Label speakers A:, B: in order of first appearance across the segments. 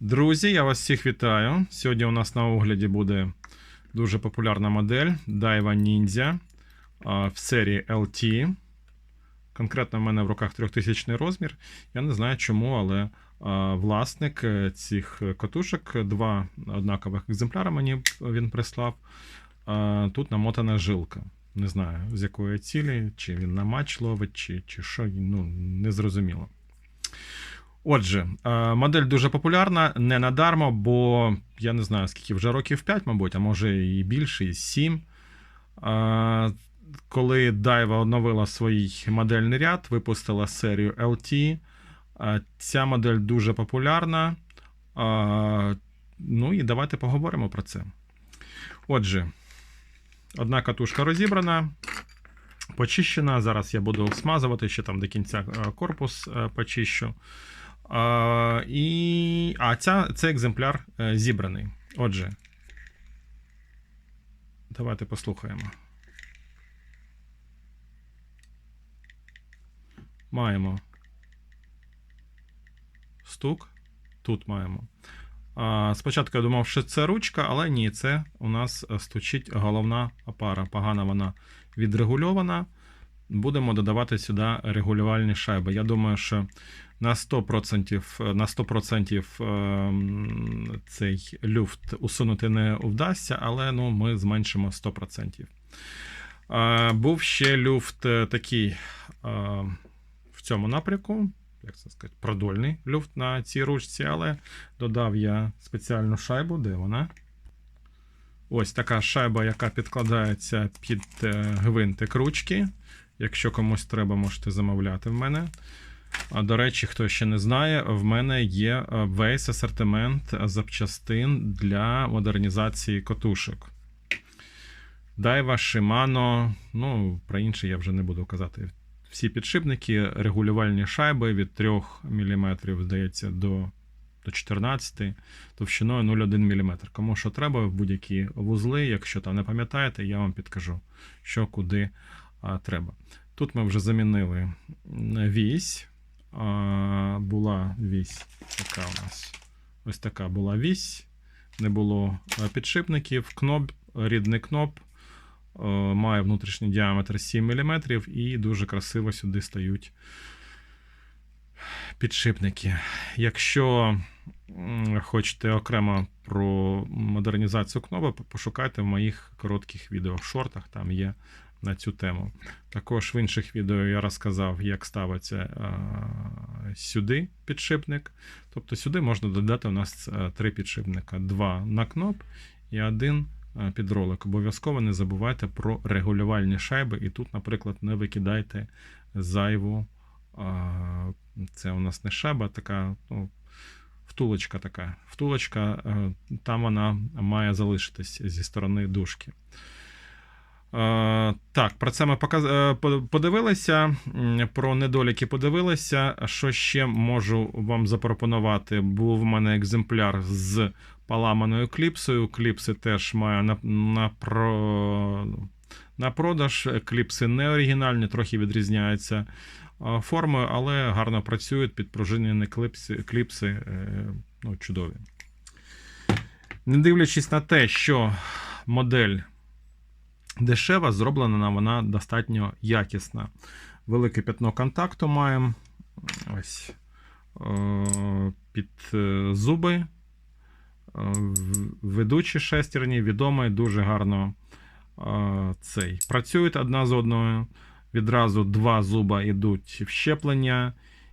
A: Друзі, я вас всіх вітаю. Сьогодні у нас на огляді буде дуже популярна модель Daiwa Ninja в серії LT. Конкретно в мене в руках 3000 розмір. Я не знаю чому, але власник е, цих катушок, два однакових екземпляри мені він прислав. Тут намотана жилка. Не знаю, з якої цілі, чи він на матч ловить, чи, чи що, ну, не зрозуміло. Отже, е, модель дуже популярна, не надармо, бо я не знаю, скільки вже років 5, мабуть, а може і більше, і 7. Е, Коли Daiwa оновила свій модельний ряд, випустила серію LT. е, Ця модель дуже популярна. Ну і давайте поговоримо про це. Отже, одна катушка розібрана, почищена. Зараз я буду смазувати ще там до кінця корпус почищу. І... а ця, цей екземпляр е, зібраний. Отже, давайте послухаємо. Маємо стук. Тут маємо. Спочатку я думав, що це ручка, але ні, це у нас стучить головна опара. Погано вона відрегульована. Будемо додавати сюди регулювальні шайби. Я думаю, що на 100%, на 100% ем, цей люфт усунути не вдасться, але ну, ми зменшимо 100%. Е, Був ще люфт е, такий е, в цьому напрямку, як це сказати, продольний люфт на цій ручці, але додав я спеціальну шайбу, де вона? Ось така шайба, яка підкладається під гвинтик ручки. Якщо комусь треба, можете замовляти в мене. А до речі, хто ще не знає, в мене є е, весь асортимент запчастин для модернізації котушок. Daiwa, Shimano, ну, про інше я вже не буду казати. Всі підшипники, регулювальні шайби від 3 мм, здається, до, до 14 товщиною 0,1 мм. Кому що треба в будь-які вузли, якщо там не пам'ятаєте, я вам підкажу, що куди треба. Тут ми вже замінили вісь. Була вісь така у нас. Ось така була вісь. Не було підшипників. Кноп, рідний кноп. е, Має внутрішній діаметр 7 мм і дуже красиво сюди стають підшипники. Якщо хочете окремо про модернізацію кнопок, пошукайте в моїх коротких відео шортах, там є на цю тему. Також в інших відео я розказав, як ставиться е, сюди підшипник. Тобто сюди можна додати у нас е, три підшипника: два на кноп і один е, під ролик. Обов'язково не забувайте про регулювальні шайби. І тут, наприклад, не викидайте зайву. Це у нас не шайба, а така ну, втулочка така. Втулочка, там вона має залишитись зі сторони дужки. Е, Так, про це ми показ... е, подивилися. Про недоліки подивилися. Що ще можу вам запропонувати? Був в мене екземпляр з поламаною кліпсою. Кліпси теж маю на, на, на продаж. Кліпси не оригінальні, трохи відрізняються е, формою, але гарно працюють. Підпружинені кліпси, кліпси ну, чудові. Не дивлячись на те, що модель дешева, зроблена вона достатньо якісна. Велике пятно контакту маємо. Ось е, під е, зуби. Е, Ведучі шестерні, відомі, дуже гарно цей. Працюють одна з одною. Відразу два зуба йдуть в щеплення.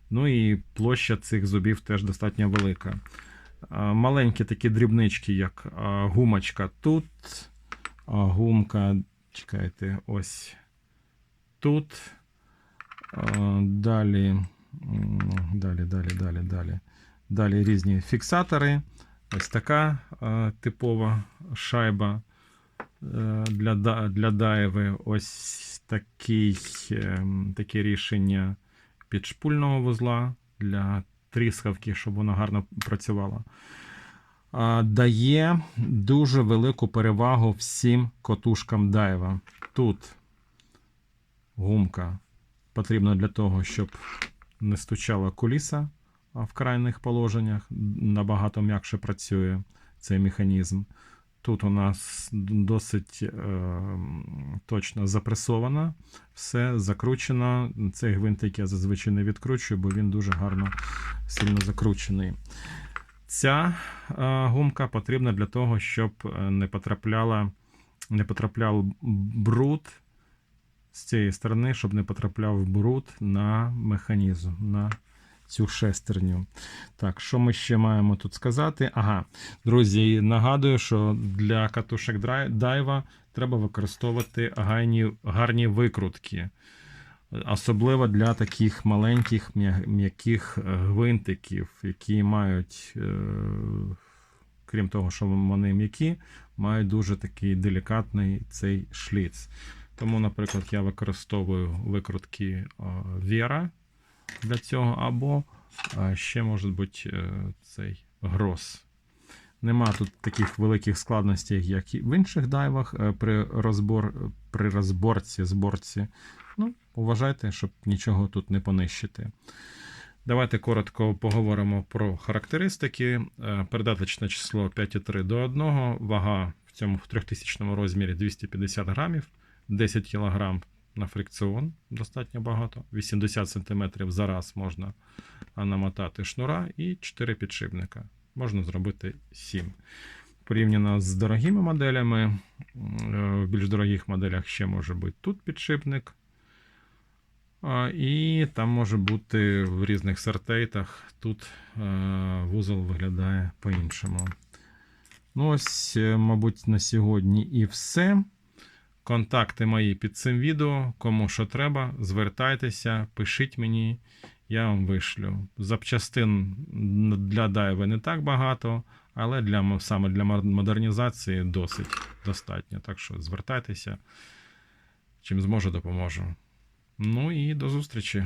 A: Ну і площа цих зубів теж достатньо велика. Маленькі такі дрібнички, як гумочка тут, гумка Чекайте, ось тут. Далі, далі, далі, далі, далі. Далі різні фіксатори. Ось така типова шайба е, для, для дайви. Ось такий, е, таке рішення підшпульного вузла для тріскавки, щоб воно гарно працювало дає дуже велику перевагу всім котушкам дайва. Тут гумка потрібна для того, щоб не стучала куліса в крайніх положеннях набагато м'якше працює цей механізм. Тут у нас досить е, точно запресовано, все закручено. Цей гвинтик я зазвичай не відкручую, бо він дуже гарно сильно закручений. Ця е, гумка потрібна для того, щоб е, не потрапляла, не потрапляв бруд з цієї сторони, щоб не потрапляв бруд на механізм, на цю шестерню. Так, що ми ще маємо тут сказати? Ага, друзі, нагадую, що для катушек дайва треба використовувати гарні, гарні викрутки. Особливо для таких маленьких м'яких е, гвинтиків, які мають, е, крім того, що вони м'які, мають дуже такий делікатний цей шліц. Тому, наприклад, я використовую викрутки е, Vera для цього, або ще може бути цей гроз. Нема тут таких великих складностей, як і в інших дайвах е, при, розбор, при розборці, зборці. Ну, уважайте, щоб нічого тут не понищити. Давайте коротко поговоримо про характеристики. Е, Передаточне число 5,3 до 1, вага в цьому в 3000 розмірі 250 грамів, 10 кг на фрикціон, достатньо багато, 80 см за раз можна намотати шнура і 4 підшипника. Можна зробити 7. Порівняно з дорогими моделями, е, в більш дорогих моделях ще може бути тут підшипник. І там може бути в різних сортейтах. Тут е, вузол виглядає по-іншому. Ну, ось, е, мабуть, на сьогодні і все. Контакти мої під цим відео. Кому що треба, звертайтеся, пишіть мені, я вам вишлю. Запчастин для дайви не так багато, але для, саме для модернізації досить достатньо. Так що звертайтеся, чим зможу, допоможу. Ну і до зустрічі.